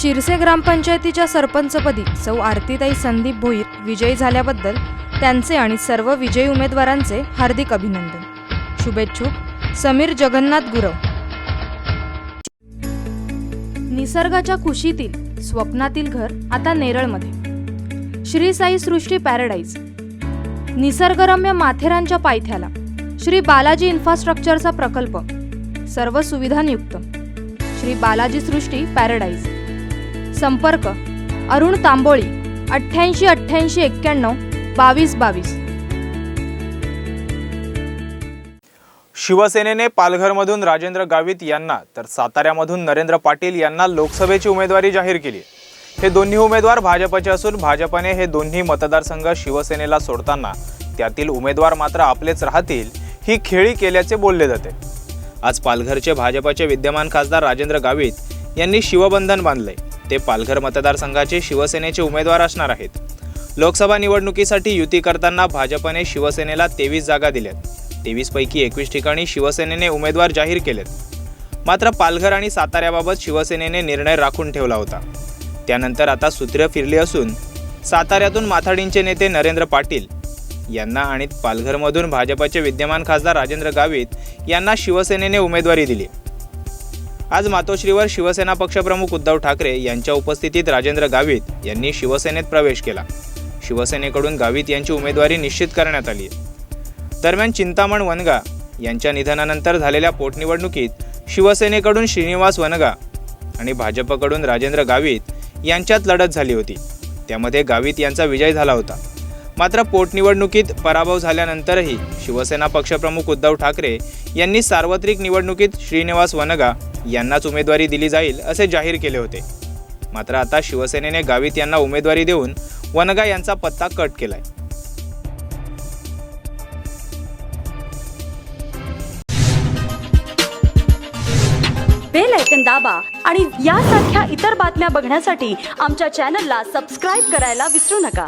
शिरसे ग्रामपंचायतीच्या सरपंचपदी सौ आरतीताई संदीप भोईर विजयी झाल्याबद्दल त्यांचे आणि सर्व विजयी उमेदवारांचे हार्दिक अभिनंदन. शुभेच्छुक समीर जगन्नाथ गुरव. निसर्गाच्या कुशीतील स्वप्नातील घर आता नेरळमध्ये. श्री साई सृष्टी पॅराडाईज. निसर्गरम्य माथेरानच्या पायथ्याला श्री बालाजी इन्फ्रास्ट्रक्चरचा प्रकल्प. सर्व सुविधांयुक्त श्री बालाजी सृष्टी पॅराडाईज. संपर्क अरुण तांबोळी अठ्ठ्याऐंशी अठ्ठ्याऐंशी एक्क्याण्णव बावीस बावीस. शिवसेनेने पालघरमधून राजेंद्र गावित यांना तर साताऱ्यामधून नरेंद्र पाटील यांना लोकसभेची उमेदवारी जाहीर केली. हे दोन्ही उमेदवार भाजपचे असून भाजपने हे दोन्ही मतदारसंघ शिवसेनेला सोडताना त्यातील उमेदवार मात्र आपलेच राहतील ही खेळी केल्याचे बोलले जाते. आज पालघरचे भाजपचे विद्यमान खासदार राजेंद्र गावित यांनी शिवबंधन बांधले ते पालघर मतदारसंघाचे शिवसेनेचे उमेदवार असणार आहेत. लोकसभा निवडणुकीसाठी युती करताना भाजपने शिवसेनेला तेवीस जागा दिल्यात. तेवीसपैकी एकवीस ठिकाणी शिवसेनेने उमेदवार जाहीर केलेत. मात्र पालघर आणि साताऱ्याबाबत शिवसेनेने निर्णय राखून ठेवला होता. त्यानंतर आता सूत्र फिरली असून साताऱ्यातून माथाडींचे नेते नरेंद्र पाटील यांना आणि पालघरमधून भाजपचे विद्यमान खासदार राजेंद्र गावित यांना शिवसेनेने उमेदवारी दिली. आज मातोश्रीवर शिवसेना पक्षप्रमुख उद्धव ठाकरे यांच्या उपस्थितीत राजेंद्र गावित यांनी शिवसेनेत प्रवेश केला. शिवसेनेकडून गावित यांची उमेदवारी निश्चित करण्यात आली आहे. दरम्यान चिंतामण वनगा यांच्या निधनानंतर झालेल्या पोटनिवडणुकीत शिवसेनेकडून श्रीनिवास वनगा आणि भाजपकडून राजेंद्र गावित यांच्यात लढत झाली होती. त्यामध्ये गावित यांचा विजय झाला होता. मात्र पोटनिवडणुकीत पराभव झाल्यानंतरही शिवसेना पक्षप्रमुख उद्धव ठाकरे यांनी सार्वत्रिक निवडणुकीत श्रीनिवास वनगा यांनाच उमेदवारी दिली जाईल असे जाहीर केले होते. मात्र आता शिवसेनेने गावित यांना उमेदवारी देऊन वनगा यांचा पत्ता कट केलाय. बेल ऐकन दाबा आणि यासारख्या इतर बातम्या बघण्यासाठी आमच्या चॅनलला सबस्क्राईब करायला विसरू नका.